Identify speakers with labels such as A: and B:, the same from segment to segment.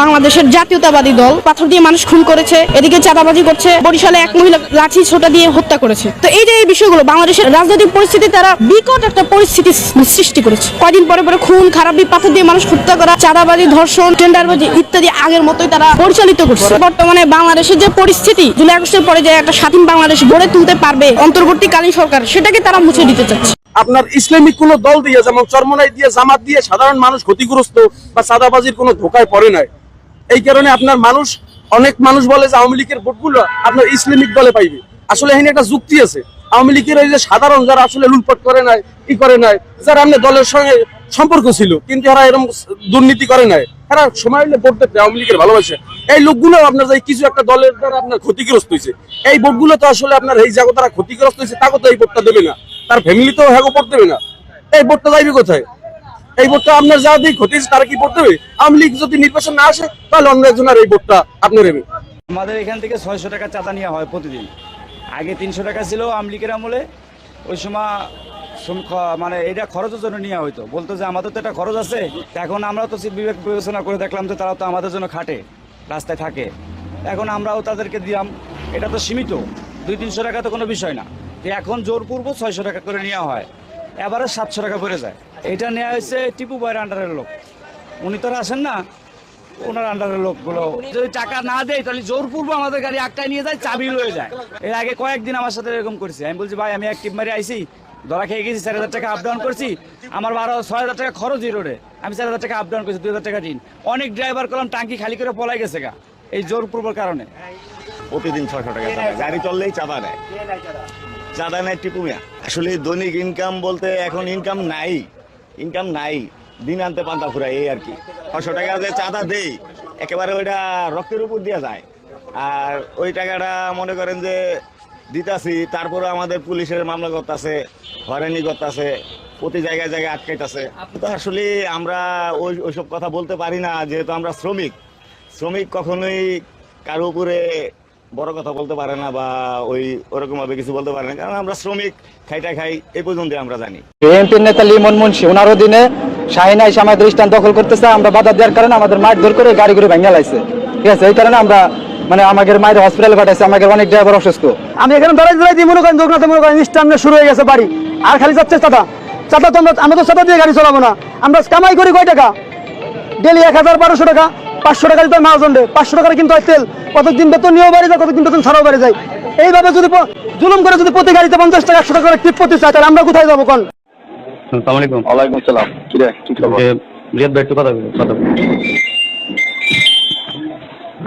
A: বাংলাদেশের জাতীয়তাবাদী দল। পাথর দিয়ে মানুষ খুন করেছে, এদিকে চাঁদাবাজি করছে, বরিশালে এক মহিলা লাঠি ছোটা দিয়ে হত্যা করেছে। তো এই যে এই বিষয়গুলো, বাংলাদেশের রাজনৈতিক পরিস্থিতি তারা বিকট একটা পরিস্থিতি সৃষ্টি করেছে। কয়দিন পরে পরে খুন, খারাপ পাথর দিয়ে মানুষ হত্যা করা, চাঁদাবাজি, ধর্ষণ, টেন্ডারবাজি ইত্যাদি আগের মতোই তারা পরিচালিত করছে। বর্তমানে বাংলাদেশের যে পরিস্থিতি, জুলাই আগস্টের পরে যে একটা স্বাধীন বাংলাদেশ গড়ে তুলতে পারবে অন্তর্বর্তীকালীন সরকার, সেটাকে তারা মুছে দিতে চাচ্ছে।
B: আপনার ইসলামিক কোন দল দিয়ে, যেমন চরমনাই দিয়ে, জামাত দিয়ে সাধারণ মানুষ ক্ষতিগ্রস্ত বা সাদাবাজির কোনো ধোকায় পড়ে নাই। এই কারণে আপনার মানুষ, অনেক মানুষ বলে যে আওয়ামী লীগের ভোটগুলো আপনার ইসলামিক দলে পাইবে। আসলে এখানে একটা যুক্তি আছে। আওয়ামী লীগের ওই যে সাধারণ যারা আসলে লুটপাট করে নাই, ই করে নাই, যারা আপনার দলের সঙ্গে সম্পর্ক ছিল, কিন্তু এরা এরকম দুর্নীতি করে নাই। এরা সময় হলে ভোট দেখতে আওয়ামী লীগের ভালোবাসে। এই লোকগুলো আপনার যে কিছু একটা দলের দ্বারা আপনার ক্ষতিগ্রস্ত হয়েছে। এই ভোটগুলো তো আসলে আপনার এই জায়গা তারা ক্ষতিগ্রস্ত হয়েছে, তাকে তো এই ভোটটা দেবে না। তার ফ্যামিলি তো হ্যাঁ পড়তে দেবে না। এই ভোটটা যাইবে কোথায়? এই ভোটটা আপনার যা ক্ষতি হয়েছে তারা কি পড়তে হবে আওয়ামী লীগ যদি নির্বাচন না আসে, তাহলে অন্য একজনের এই ভোটটা আপনার নেবে
C: আমাদের এখান থেকে ছয়শো টাকা চাঁদা নেওয়া হয় প্রতিদিন। আগে তিনশো টাকা ছিল আমলিকের আমলে, ওই সময় মানে এটা খরচের জন্য নেওয়া হইতো। বলতো যে আমাদের তো একটা খরচ আছে এখন আমরা তো বিবেক বিবেচনা করে দেখলাম যে তারা তো আমাদের জন্য খাটে, রাস্তায় থাকে। এখন আমরাও তাদেরকে দিলাম, এটা তো সীমিত। দুই তিনশো টাকা তো কোনো বিষয় না। এখন জোরপূর্ব ছয়শো টাকা করে নেওয়া হয়। এবারে সাতশো টাকা পড়ে যায়। এটা নেওয়া হয়েছে টিপু বয়ের আন্ডারের লোক। উনি তো আসেন না, ওনার আন্ডারের লোকগুলো। যদি টাকা না দেয়, তাহলে জোরপূর্ব আমাদের গাড়ি আটকায় নিয়ে যায়, চাবি লয়ে যায়। এর আগে কয়েকদিন আমার সাথে এরকম করছে। আমি বলছি, ভাই, আমি এক টিপ মারি আইছি। ধরা খেয়ে গেছি, চার হাজার টাকা আপ ডাউন করছি। আমার বারো, ছয় হাজার টাকা খরচ রোডে আমি চার হাজার টাকা আপ ডাউন করছি, দুই হাজার টাকা ঋণ। অনেক ড্রাইভার করলাম টাঙ্কি খালি করে পলাই গেছে গা, এই জোরপূর্বর কারণে।
D: প্রতিদিন ছয়শো টাকা গাড়ি চললেই চাঁদা নেয়। চাঁদা নেয় টিপুমিয়া আসলে দৈনিক ইনকাম বলতে এখন ইনকাম নাই। ইনকাম নাই। দিন আনতে পান্তা ফুরাই এই আর কি। ছশো টাকা যে চাঁদা দেই, একেবারে ওইটা রক্তের উপর দেওয়া যায়। আর ওই টাকাটা মনে করেন যে দিতাছি তারপরে আমাদের পুলিশের মামলা করতেছে, হয়রানি করতেছে, প্রতি জায়গায় জায়গায় আটকাইতেছে। তো আসলে আমরা ওই, ওইসব কথা বলতে পারি না, যেহেতু আমরা শ্রমিক। শ্রমিক কখনোই কারও উপরে বড় কথা বলতে পারে না বা ওই ওরকম ভাবে কিছু বলতে পারে না কারণ আমরা শ্রমিক খাইটা খাই এই পর্যন্ত আমরা জানি।
E: বিএনপির নেতা লিমন মুন্সি ওনার অধীনে শাহিনা এসে আমাদের স্থান দখল করতেছে আমরা বাধা দেওয়ার কারণে আমাদের মারধর করে গাড়ি করে ভেঙে লাইছে। ঠিক আছে এই কারণে আমরা মানে আমাদের মায়ের হসপিটালে পাঠাইছে আমাদের অনেক ড্রাইভার অসুস্থ। আমি এখানে ধরাই দিয়ে মনে করেন যোগনাথ মনে করেন স্টামনে শুরু হয়ে গেছে বাড়ি। আর খালি যাচ্ছে চাঁদা। চাঁদা তো আমরা আমরা তো চাঁদা দিয়ে গাড়ি চলাবো না। আমরা কামাই করি কয় টাকা? ডেলি এক হাজার বারোশো টাকা। পাঁচশো টাকা দিতে হয় মাহাজন্ডে পাঁচশো টাকার কিন্তু হয় তেল। কতদিন বেতন নিয়েও বাড়ি যায় কতদিন বেতন ছাড়াও বাড়ি যায়। এইভাবে যদি জুলুম করে যদি প্রতি গাড়িতে পঞ্চাশ টাকা একশো টাকা করে টিপ করতে চায় তাহলে আমরা কোথায় যাব কোন?
F: আসসালামাইকুম
B: ওয়ালাইকুম আসসালাম। কি রে কি খবর?
F: রিয়াদ ভাই একটু কথা কথা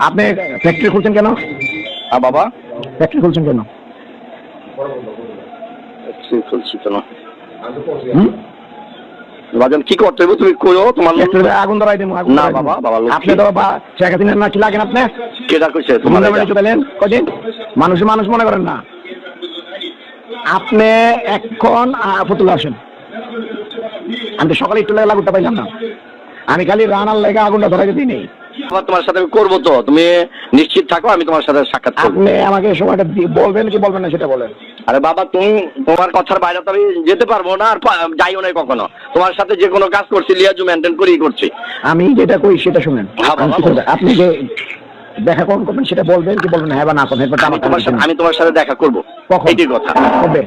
E: আপনি ফ্যাক্টরি খুলছেন কেন?
B: আর বাবা।
E: ফ্যাক্টরি খুলছেন কেন?
B: খুলছি কেন? বাজান কি করতে হবে তুমি কইও তোমার
E: আগুন ধরাই
B: না বাবা, বাবা,
E: আপনি তো শেখ হাসিনার লাগেন আপনি?
B: কেটা কইছে?
E: তোমার কদিন? মানুষ মানুষ মনে করেন না। আপনি এখন ফুতুল আসেন আমি তো সকালে একটু লেগে লাগুটা পাইলাম না। আমি খালি রানার লেগে আগুনটা ধরাই দিই নেই
B: আবার তোমার সাথে আমি করব তো। তুমি নিশ্চিত থাকো আমি তোমার সাথে সাক্ষাৎ
E: আপনি আমাকে সময়টা বলবেন কি বলবেন না সেটা বলেন।
B: আরে বাবা তুমি তোমার কথার বাইরে তো আমি যেতে পারব না আর যাইও না কখনো। তোমার সাথে যে কোনো কাজ করছি লিয়াজু মেনটেন করেই করছি।
E: আমি যেটা কই সেটা শুনেন।
B: হ্যাঁ?
E: আপনি যে দেখা কখন করবেন সেটা বলবেন কি বলবেন হ্যাঁ বা না করবেন
B: আমি তোমার সাথে আমি তোমার সাথে দেখা করব।
E: কখন?
B: এইটাই কথা।
E: কবে?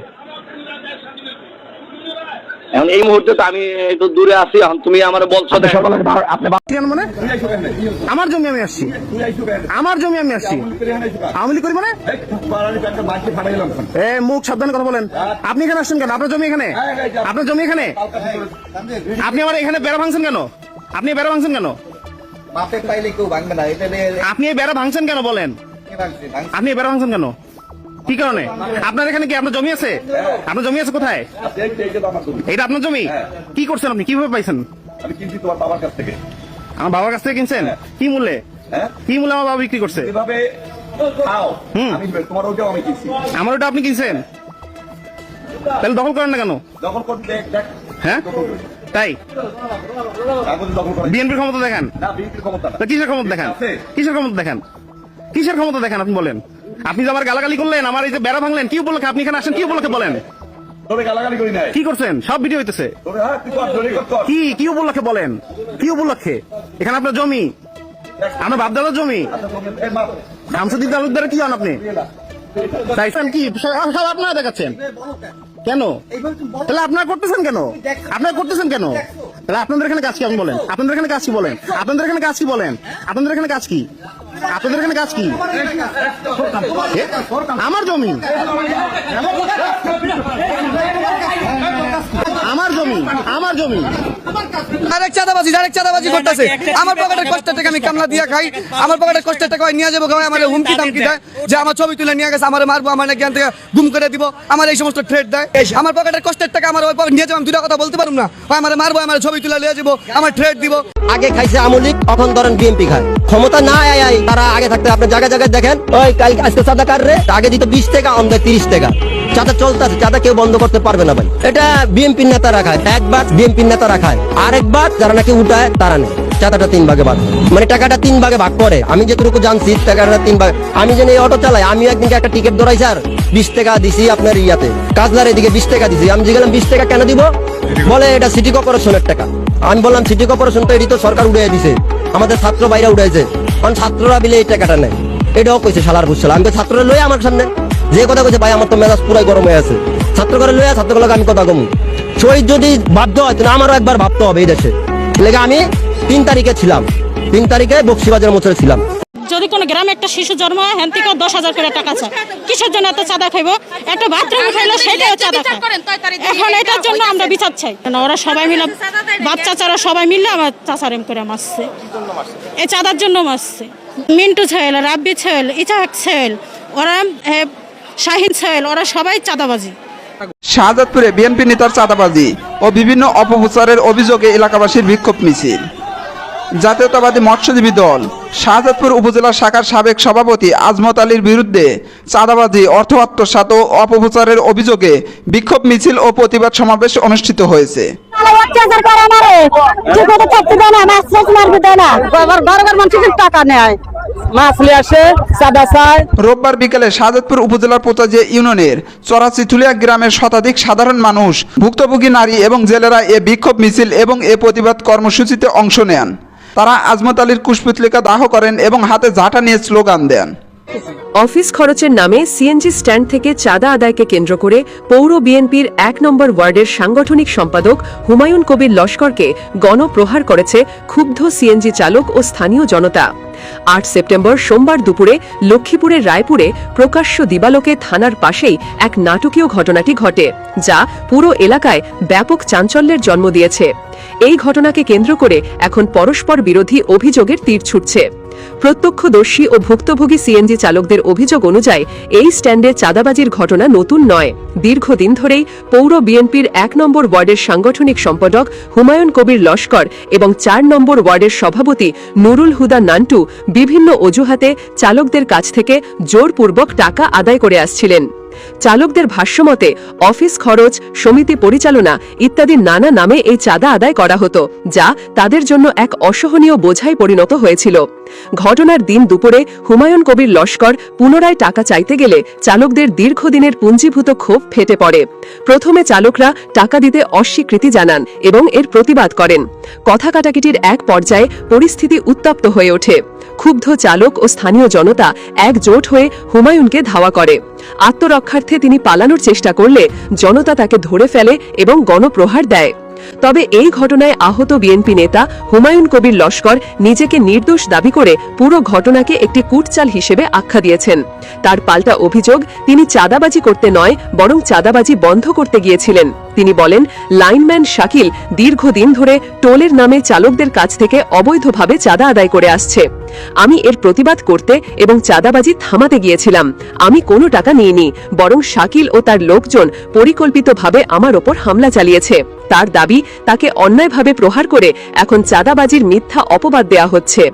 B: এখন এই মুহূর্তে তো আমি একটু দূরে আছি এখন তুমি আমার বলছো
E: আপনি
G: মানে? আমার জমি আমি আসছি। আমার জমি আমি আসছি। আওয়ামী লীগ করি মানে? এ মুখ সাবধানে কথা বলেন। আপনি এখানে আসছেন কেন? আপনার জমি এখানে? আপনার জমি এখানে? আপনি আমার এখানে বেড়া ভাঙছেন কেন? আপনি বেড়া ভাঙছেন কেন? আপনি বেড়া ভাঙছেন কেন বলেন? আপনি বেড়া ভাঙছেন কেন? কি কারণে? আপনার এখানে কি আপনার জমি আছে? আপনার জমি আছে কোথায়? এটা আপনার জমি? কি করছেন আপনি? কীভাবে পাইছেন?
H: আমি কিনছি তোমার বাবার কাছ থেকে।
G: আমার বাবার কাছ থেকে কিনছেন? কি মূল্যে?
H: হ্যাঁ?
G: কি মূল্যে আমার বাবা বিক্রি করছে? আমার ওটা আপনি কিনছেন? তাহলে দখল করেন না কেন?
H: দখল করতে
G: হ্যাঁ? তাই? বিএনপির ক্ষমতা দেখান। কিসের ক্ষমতা দেখান। কিসের ক্ষমতা দেখান? কিসের ক্ষমতা দেখান আপনি বলেন? আপনি যে আমার গালাগালি করলেন আমার এই যে বেড়া ভাঙলেন কি উপলক্ষে আপনি এখানে আসেন কি উপলক্ষে বলেন? কি করছেন? সব ভিডিও হইতেছে।
H: হ্যাঁ
G: কি কি উপলক্ষে বলেন? কি উপলক্ষে? এখানে আপনার জমি? বাপদাদার জমি? শামসুদ্দিন তালুকদার কি হন আপনি? কি সব আপনারা দেখাচ্ছেন? কেন? তাহলে আপনারা করতেছেন কেন? আপনারা করতেছেন কেন? তাহলে আপনাদের এখানে কাজ কি আপনি বলেন? আপনাদের এখানে কাজ কি বলেন? আপনাদের এখানে কাজ কি বলেন? আপনাদের এখানে কাজ কি? আপনাদের এখানে কাজ কি? আমার জমি আমার জমি আমার জমি।
I: ডাইরেক্ট চাঁদাবাজি ডাইরেক্ট চাঁদাবাজি করতেছে। আমার পকেটের কষ্টের টাকা আমি কামলা দিয়ে খাই। আমার পকেটের কষ্টের টাকা ওই নিয়ে যাব খাওয়াই আমার হুমকি দামকি দেয় যে আমার ছবি তুলে নিয়ে গেছে আমার মারবো আমার এখান থেকে গুম করে দিব আমার এই সমস্ত থ্রেট দেয়। আমার পকেটের কষ্টের টাকা আমার ওই পকেট নিয়ে যাব আমি দুটা কথা বলতে পারব না। আমার মারবো আমার ছবি তুলে নিয়ে যাব আমার থ্রেট দিব।
J: আগে খাইছে আমলিক এখন ধরেন বিএনপি খায়। ক্ষমতা না আয় আয় তারা আগে থাকতে আপনি জায়গায় জায়গায় দেখেন ওই কাল আজকে সাদা কার রে আগে দিত বিশ টাকা অন্ধে তিরিশ টাকা। চাঁদা চলতেছে, চাঁদা কেউ বন্ধ করতে পারবে না ভাই। এটা বিএনপি নেতারা খায়, একবার বিএনপি নেতারা খায়, আরেকবার যারা নাকি উঠায়, তারা নেই চাঁদাটা তিন ভাগে ভাগ মানে টাকাটা তিন ভাগে ভাগ করে। আমি যেটুকু জানছি, টাকাটা তিন ভাগ আমি এই অটো চালাই আমি একদিন একটা টিকিট ধরাই, স্যার। বিশ টাকা দিছি আপনার ইয়াতে। কাজলার এদিকে বিশ টাকা দিছি। আমি জিজ্ঞাসা বিশ টাকা কেন দিব? বলে, এটা সিটি কর্পোরেশনের টাকা। আমি বললাম সিটি কর্পোরেশন তো এটি তো সরকার উড়িয়ে দিছে। আমাদের ছাত্র বাইরে উড়াইছে। কারণ ছাত্ররা বিলে এই টাকাটা নেয়। এটাও কইছে শালার বুঝছিল আমি তো ছাত্ররা লই আমার সামনে যে কথা কইছে ভাই আমার তো মেজাজ পুরাই গরম হয়ে আছে। ছাত্র করে লইয়া ছাত্রগুলোকে আমি কথা কমু। শহীদ যদি বাধ্য হয় তাহলে আমারও একবার ভাবতে হবে এই দেশে। লেগে আমি তিন তারিখে ছিলাম। তিন তারিখে বক্সিবাজার মোচরে ছিলাম।
A: যদি কোনো গ্রামে একটা শিশু জন্ম হয় হ্যান থেকে দশ হাজার করে টাকা চায়। কিসের জন্য এত চাঁদা খাইবো? একটা বাথরুম খাইলো সেটাও চাঁদা খায়। এখন এটার জন্য আমরা বিচার চাই। কেন ওরা সবাই মিলে বাচ্চা চারা সবাই মিলে আমার চাচারেম করে মারছে। এই চাঁদার জন্য মারছে। মিন্টু ছেল রাব্বি ছেল ইচাক ছেল ওরা এ, শাহিন সাহেল, ওরা সবাই চাঁদাবাজি।
K: শাহজাদপুরে বিএনপি নেতার চাঁদাবাজি ও বিভিন্ন অপপ্রচারের অভিযোগে এলাকাবাসীর বিক্ষোভ মিছিল। জাতীয়তাবাদী মৎস্যজীবী দল, শাহজাদপুর উপজেলা শাখার সাবেক সভাপতি আজমত আলীর বিরুদ্ধে চাঁদাবাজি, অর্থ আত্মসাত ও অপপ্রচারের অভিযোগে বিক্ষোভ মিছিল ও প্রতিবাদ সমাবেশ অনুষ্ঠিত হয়েছে।
A: অত্যাচার করে মারে ঠিক মতো থাকতে দেয় না মাছ মাছ মারবে দেয় না। আবার বারবার মানুষের টাকা নেয়। মাছ আসে চাঁদা চায়।
K: রোববার বিকেলে শাহজাদপুর উপজেলার পোতাজিয়া ইউনিয়নের চরাচিথুলিয়া গ্রামের শতাধিক সাধারণ মানুষ ভুক্তভোগী নারী এবং জেলেরা এ বিক্ষোভ মিছিল এবং এ প্রতিবাদ কর্মসূচিতে অংশ নেন। তারা আজমত আলীর কুশপুতলিকা দাহ করেন এবং হাতে ঝাঁটা নিয়ে স্লোগান দেন।
L: অফিস খরচের নামে সিএনজি স্ট্যান্ড থেকে চাঁদা আদায়কে কেন্দ্র করে পৌর বিএনপির এক নম্বর ওয়ার্ডের সাংগঠনিক সম্পাদক হুমায়ুন কবির লস্করকে গণপ্রহার করেছে ক্ষুব্ধ সিএনজি চালক ও স্থানীয় জনতা। আট সেপ্টেম্বর সোমবার দুপুরে লক্ষ্মীপুরের রায়পুরে প্রকাশ্য দিবালোকে থানার পাশেই এক নাটকীয় ঘটনাটি ঘটে, যা পুরো এলাকায় ব্যাপক চাঞ্চল্যের জন্ম দিয়েছে। এই ঘটনাকে কেন্দ্র করে এখন পরস্পর বিরোধী অভিযোগের তীর ছুটছে। প্রত্যক্ষদর্শী ও ভুক্তভোগী সিএনজি চালকদের অভিযোগ অনুযায়ী, এই স্ট্যান্ডে চাঁদাবাজির ঘটনা নতুন নয়। দীর্ঘদিন ধরেই পৌর বিএনপির এক নম্বর ওয়ার্ডের সাংগঠনিক সম্পাদক হুমায়ুন কবির লস্কর এবং চার নম্বর ওয়ার্ডের সভাপতি নুরুল হুদা নান্টু বিভিন্ন অজুহাতে চালকদের কাছ থেকে জোরপূর্বক টাকা আদায় করে আসছিলেন। চালকদের ভাষ্যমতে অফিস খরচ, সমিতি পরিচালনা ইত্যাদি নানা নামে এই চাঁদা আদায় করা হতো, যা তাদের জন্য এক অসহনীয় বোঝায় পরিণত হয়েছিল। ঘটনার দিন দুপুরে হুমায়ুন কবির লস্কর পুনরায় টাকা চাইতে গেলে চালকদের দীর্ঘদিনের পুঞ্জীভূত ক্ষোভ ফেটে পড়ে। প্রথমে চালকরা টাকা দিতে অস্বীকৃতি জানান এবং এর প্রতিবাদ করেন। কথা কাটাকিটির এক পর্যায়ে পরিস্থিতি উত্তপ্ত হয়ে ওঠে। ক্ষুব্ধ চালক ও স্থানীয় জনতা একজোট হয়ে হুমায়ুনকে ধাওয়া করে। আত্মরক্ষার্থে তিনি পালানোর চেষ্টা করলে জনতা তাকে ধরে ফেলে এবং গণপ্রহার দেয়। তবে এই ঘটনায় আহত বিএনপি নেতা হুমায়ুন কবির লস্কর নিজেকে নির্দোষ দাবি করে পুরো ঘটনাকে একটি কুটচাল হিসেবে আখ্যা দিয়েছেন। তার পাল্টা অভিযোগ তিনি চাঁদাবাজি করতে নয়, বরং চাঁদাবাজি বন্ধ করতে গিয়েছিলেন। তিনি বলেন, লাইনম্যান শাকিল দীর্ঘদিন ধরে টোলের নামে চালকদের কাছ থেকে অবৈধভাবে চাঁদা আদায় করে আসছে। আমি এর প্রতিবাদ করতে এবং চাঁদাবাজি থামাতে গিয়েছিলাম। আমি কোনো টাকা নিইনি, বরং শাকিল ও তার লোকজন পরিকল্পিতভাবে আমার ওপর হামলা চালিয়েছে। তার দাবি, তাকে অন্যায়ভাবে প্রহার করে এখন চাঁদাবাজির মিথ্যা অপবাদ দেয়া হচ্ছে।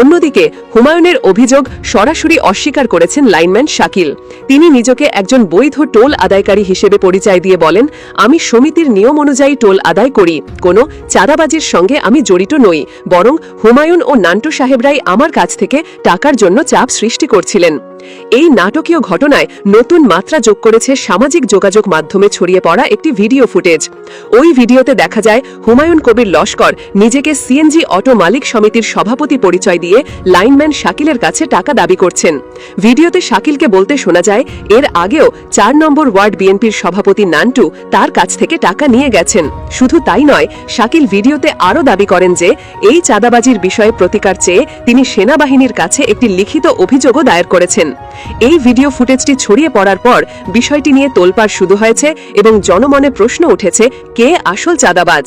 L: অন্যদিকে, হুমায়ুনের অভিযোগ সরাসরি অস্বীকার করেছেন লাইনম্যান শাকিল। তিনি নিজেকে একজন বৈধ টোল আদায়কারী হিসেবে পরিচয় দিয়ে বলেন, আমি সমিতির নিয়ম অনুযায়ী টোল আদায় করি, কোনো চাঁদাবাজির সঙ্গে আমি জড়িত নই, বরং হুমায়ুন ও নান্টু সাহেবরাই আমার কাছ থেকে টাকার জন্য চাপ সৃষ্টি করছিলেন। এই নাটকীয় ঘটনায় নতুন মাত্রা যোগ করেছে সামাজিক যোগাযোগ মাধ্যমে ছড়িয়ে পড়া একটি ভিডিও ফুটেজ। ওই ভিডিওতে দেখা যায়, হুমায়ুন কবির লস্কর নিজেকে সিএনজি অটো মালিক সমিতির সভাপতি পরিচয় দিয়ে লাইনম্যান শাকিলের কাছে টাকা দাবি করছেন। ভিডিওতে শাকিলকে বলতে শোনা যায়, এর আগেও চার নম্বর ওয়ার্ড বিএনপির সভাপতি নান্টু তার কাছ থেকে টাকা নিয়ে গেছেন। শুধু তাই নয়, শাকিল ভিডিওতে আরও দাবি করেন যে, এই চাঁদাবাজির বিষয়ে প্রতিকার চেয়ে তিনি সেনাবাহিনীর কাছে একটি লিখিত অভিযোগও দায়ের করেছেন। এই ভিডিও ফুটেজটি ছড়িয়ে পড়ার পর বিষয়টি নিয়ে তোলপাড় শুরু হয়েছে এবং জনমনে প্রশ্ন উঠেছে, কে আসল চাঁদাবাজ?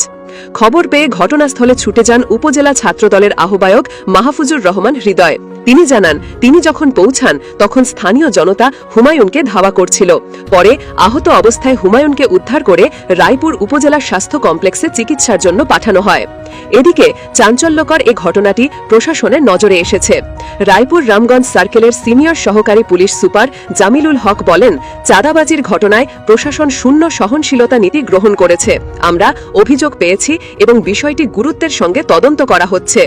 L: খবর পেয়ে ঘটনাস্থলে ছুটে যান উপজেলা ছাত্রদলের আহ্বায়ক মাহফুজুর রহমান হৃদয়। তিনি জানান, তিনি যখন পৌঁছান, তখন স্থানীয় জনতা হুমায়ুনকে ধাওয়া করছিল। পরে আহত অবস্থায় হুমায়ুনকে উদ্ধার করে রায়পুর উপজেলা স্বাস্থ্য কমপ্লেক্সে চিকিৎসার জন্য পাঠানো হয়। এদিকে চাঞ্চল্যকর এ ঘটনাটি প্রশাসনের নজরে এসেছে। রায়পুর রামগঞ্জ সার্কেলের সিনিয়র সহকারী পুলিশ সুপার জামিলুল হক বলেন, চাঁদাবাজির ঘটনায় প্রশাসন শূন্য সহনশীলতা নীতি গ্রহণ করেছে। আমরা অভিযোগ পেয়েছি এবং বিষয়টি গুরুত্বের সঙ্গে তদন্ত করা হচ্ছে।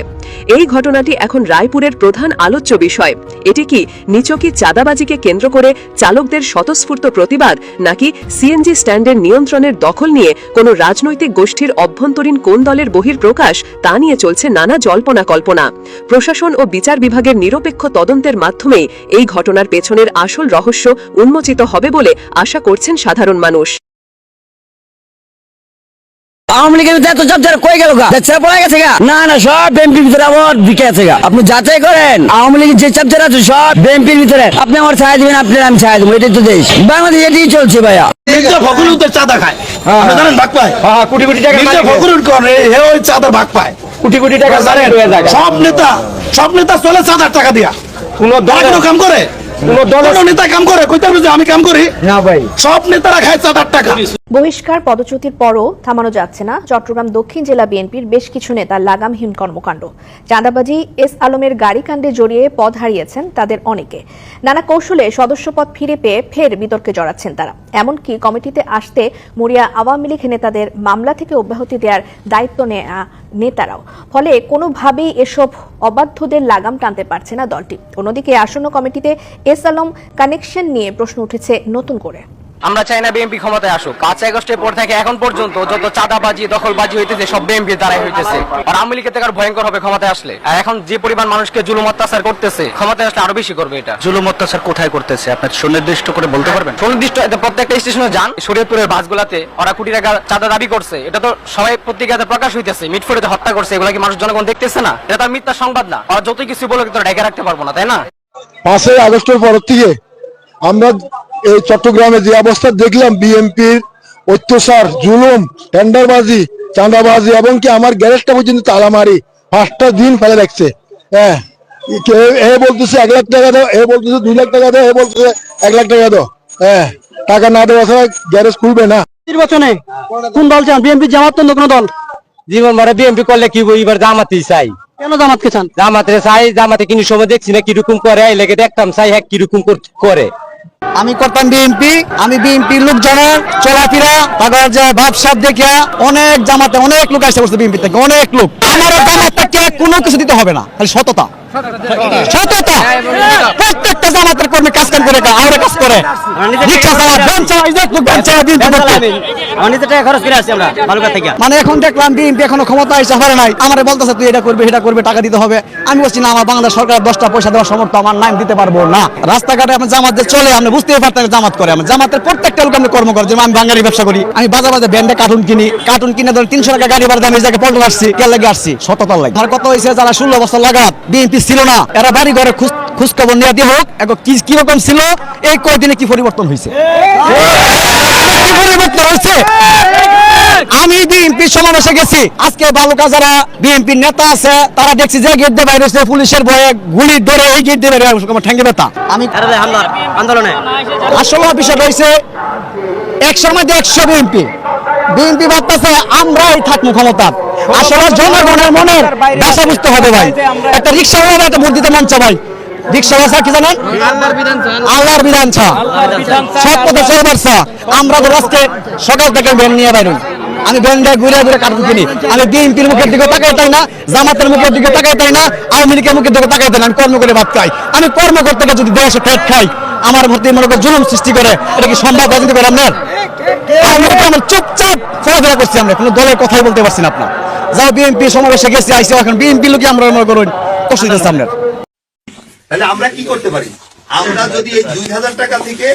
L: এই ঘটনাটি এখন রায়পুরের প্রধান আলোচ্য বিষয়। এটি কি নিচকি চাঁদাবাজিকে কেন্দ্র করে চালকদের স্বতঃস্ফূর্ত প্রতিবাদ, নাকি সিএনজি স্ট্যান্ডের নিয়ন্ত্রণের দখল নিয়ে কোনো রাজনৈতিক গোষ্ঠীর অভ্যন্তরীণ কোন দলের বহির প্রকাশ তা নিয়ে চলছে নানা জল্পনা কল্পনা। প্রশাসন ও বিচার বিভাগের নিরপেক্ষ তদন্তের মাধ্যমেই এই ঘটনার পেছনের আসল রহস্য উন্মোচিত হবে বলে আশা করছেন সাধারণ মানুষ।
I: আওয়ামী লীগের এত চাপ যারা কই গেল গা? ছেড়ে পড়ে গেছে গা? না না সব বিএনপির ভিতরে আমার দিকে আছে গা। আপনি যাচাই করেন। আওয়ামী লীগের যে চাপ যারা আছে সব বিএনপির ভিতরে। আপনি আমার ছায়া দিবেন আপনার আমি ছায়া দেবো। এটাই তো দেশ। বাংলাদেশ এটাই চলছে ভাইয়া।
B: মির্জা ফখরুল তো চাঁদা খায়। আপনি জানেন ভাগ পায়?
M: কোটি কোটি টাকা
B: মির্জা ফখরুল করে হে ওই ভাগ পায়।
M: কোটি কোটি টাকা
B: জানেন সব নেতা সব নেতা চলে চাঁদার টাকা দিয়া।
M: কোন দল-
B: কাম করে। কইতে পারবে যে আমি কাম করি?
M: না ভাই।
B: সব নেতারা খায় চাঁদার টাকা।
N: বহিষ্কার পদচ্যুতির পরও থামানো যাচ্ছে না। চট্টগ্রাম দক্ষিণ জেলা বিএনপির বেশ কিছু নেতার লাগামহীন কর্মকাণ্ড। চাঁদাবাজি এস আলমের গাড়ি কাণ্ডে জড়িয়ে পদ হারিয়েছেন তাদের অনেকে। নানা কৌশলে সদস্যপদ ফিরে পেয়ে ফের বিতর্কে জড়াচ্ছেন তারা। এমনকি কমিটিতে আসতে মরিয়া আওয়ামী লীগ নেতাদের মামলা থেকে অব্যাহতি দেওয়ার দায়িত্ব নেয়া নেতারাও। ফলে কোনোভাবেই এসব অবাধ্যদের লাগাম টানতে পারছে না দলটি। অন্যদিকে আসন্ন কমিটিতে এস আলম কানেকশন নিয়ে প্রশ্ন উঠেছে নতুন করে।
M: আমরা চাই না বিএনপি ক্ষমতায় আসুক। পাঁচ আগস্টের পর থেকে এখন পর্যন্ত যত চাঁদাবাজি দখলবাজি হইতেছে সব বিএনপি দ্বারাই হইতেছে। আর আওয়ামী লীগের থেকে ভয়ঙ্কর হবে ক্ষমতায় আসলে। আর এখন যে পরিমাণ মানুষকে জুলুম অত্যাচার করতেছে ক্ষমতায় আসলে আরও বেশি করবে এটা।
O: জুলুম অত্যাচার কোথায় করতেছে? আপনার সুনির্দিষ্ট করে বলতে পারবেন?
M: সুনির্দিষ্ট প্রত্যেকটা স্টেশনে যান শরীয়তপুরের বাসগুলাতে ওরা কোটি টাকা চাঁদা দাবি করছে। এটা তো সবাই পত্রিকাতে প্রকাশ হইতেছে মিটফোড়েতে হত্যা করছে এগুলা কি মানুষ জনগণ দেখতেছে না? এটা তার মিথ্যা সংবাদ না। আর যতই কিছু বলে কিন্তু ডেকে রাখতে পারব না তাই না?
P: পাঁচই আগস্টের পর থেকে আমরা এই চট্টগ্রামে যে অবস্থা দেখলাম বিএনপির অত্যাচার জুলুম টেন্ডারবাজি চাঁদাবাজি এবং কি আমার গ্যারেজটা পর্যন্ত তালা মারি পাঁচটা দিন ফেলে রাখছে। হ্যাঁ এ বলতেছে এক লাখ টাকা দাও এ বলতেছে দুই লাখ টাকা দাও এ বলতেছে এক লাখ টাকা দাও। হ্যাঁ টাকা না দেওয়া ছাড়া গ্যারেজ খুলবে না।
M: নির্বাচনে কোন দল চান বিএনপি জামাত অন্য কোন দল? জীবন ভরে বিএনপি করলে কি এবার জামাতেই চাই। কেন জামাতকে চান? জামাতে চাই জামাতে কিন্তু সময় দেখছি না কীরকম করে এই লেগে দেখতাম চাই হ্যাঁ কীরকম করে
I: আমি করতাম বিএনপি আমি বিএনপির লোকজনের চলাফেরা তাদের যে ভাবসাব দেখিয়া অনেক জামাতে অনেক লোক আসতে করছে বিএনপি থেকে অনেক লোক। আমার জামাতটাকে কোনো কিছু দিতে হবে না খালি সততা। সততা। প্রত্যেকটা কাম করে আমরা কাজ করে। রিক্সা চালা ভ্যান চালা এই যে লোক ভ্যান চালা বিএনপি করতে। মানে এখন দেখলাম বিএনপি এখনও ক্ষমতা এসে পারে নাই। আমার বলতেছে তুই এটা করবে এটা করবে টাকা দিতে হবে। আমি বলছি না আমার বাংলাদেশ সরকার দশটা পয়সা দেওয়ার সমর্থ আমার নাম দিতে পারব না। রাস্তাঘাটে আমার জামাত চলে আমরা বুঝতেই পারতাম জামাত করে আমার জামাতের প্রত্যেকটা লোক আমি কর্ম করি যেমন আমি বাঙালি ব্যবসা করি। আমি বাজার বাজার ব্যান্ডে কার্টুন কিনি। কার্টুন কিনে ধরেন তিনশো টাকা গাড়ি ভাড়া আমি জায়গায় পল্টন আসছি কে লাগে আসছি সততার লাগে। আর কত হয়েছে যারা ষোলো বছর লাগাত বিএনপি ছিল না এরা বাড়ি ঘরে খোঁজ খোঁজ খবর নিয়ে দিয়ে হোক এখন কি কীরকম ছিল এই কয়দিনে কি পরিবর্তন হয়েছে কি পরিবর্তন হয়েছে আমি বিএনপি সমাবেশে গেছি। আজকে বালুকা যারা বিএনপি নেতা আছে তারা দেখছি যে গেট দিয়ে বাইরে পুলিশের ভয়ে গুলি ধরে এই গেট দিয়ে বাইরে আমার ঠ্যাঙ্গে ব্যথা। আমি
M: আন্দোলনে।
I: আসলে বিষয় রয়েছে একশোর মধ্যে একশো বিএনপি। বিএনপি ভাবতেছে আমরাই থাকব ক্ষমতা আসলে জনগণের মনের ভাষা বুঝতে হবে ভাই। একটা রিক্সা একটা ভোট দিতে মঞ্চ ভাই। রিক্সা ভাষা কি জানেন? আল্লাহর বিধান ছা সব পথে চলবার ছা আমরা তো আজকে সকাল থেকে নিয়ে আমি ব্যান্ডায় ঘুরে ঘুরে কাটবো কিনি। আমি বিএনপির মুখের দিকে তাকাই তাই না? জামাতের মুখের দিকে তাকাই তাই না? আওয়ামী লীগের মুখের দিকে তাকাই তাই না? আমি কর্ম করে ভাত খাই। আমি কর্ম করতে গিয়ে যদি দেশে পেট খাই আমার ভর্তি মনে করে জুলুম সৃষ্টি করে এটা কি সম্ভব রাজনীতি করে আপনার আমার চুপচাপ চলাফেরা করছি আমরা। কোনো দলের কথাই বলতে পারছি না আপনার। যাও বিএনপি সমাবেশে গেছি আইসি এখন বিএনপি লোকে আমরা মনে করুন কষ্ট দিতেছে আপনার।
Q: তাহলে আমরা কি করতে পারি? আমরা যদি এই দুই হাজার টাকা থেকে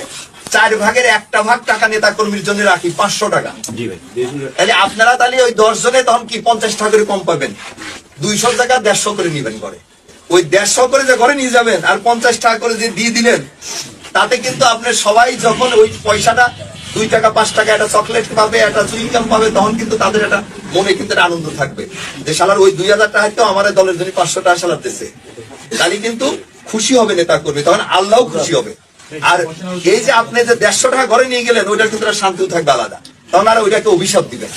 Q: চার ভাগের একটা ভাগ টাকা নেতা কর্মীর জন্য রাখি পাঁচশো টাকা। তাহলে আপনারা তাহলে ওই দশ জনে তখন কি পঞ্চাশ টাকা করে কম পাবেন? দুইশো টাকা দেড়শো করে নিবেন করে ওই দেড়শো করে যে ঘরে নিয়ে যাবেন আর পঞ্চাশ টাকা করে যে দিয়ে দিলেন তাতে কিন্তু আপনার সবাই যখন ওই পয়সাটা দুই টাকা পাঁচ টাকা একটা চকলেট পাবে একটা চুইংগাম পাবে তখন কিন্তু তাদের একটা মনে কিন্তু একটা আনন্দ থাকবে। যে শালার ওই দুই হাজার টাকা তো আমার দলের জন্য পাঁচশো টাকা শালার দিচ্ছে তাহলে কিন্তু খুশি হবে নেতা কর্মী তখন আল্লাহ খুশি হবে। আর এই যে আপনি যে দেড়শো টাকা ঘরে নিয়ে গেলেন ওইটার একটা শান্তিও থাকবে আলাদা। তখন আর ওইটাকে অভিশাপ দিবেন।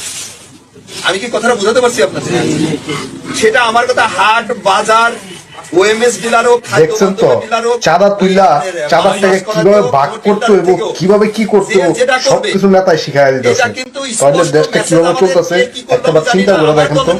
Q: আমি কি কথাটা বোঝাতে পারছি আপনার সেটা আমার কথা হাট বাজার
F: দেখছেন তো? চাঁদা তুইলা চাঁদার কীভাবে ভাগ করতো এবং কীভাবে কি করতো সবকিছু নেতায় শিখাই দিতেছে।
Q: কিন্তু
F: তাহলে দেশটা কীভাবে চলতেছে? একটা চিন্তা করে দেখেন তো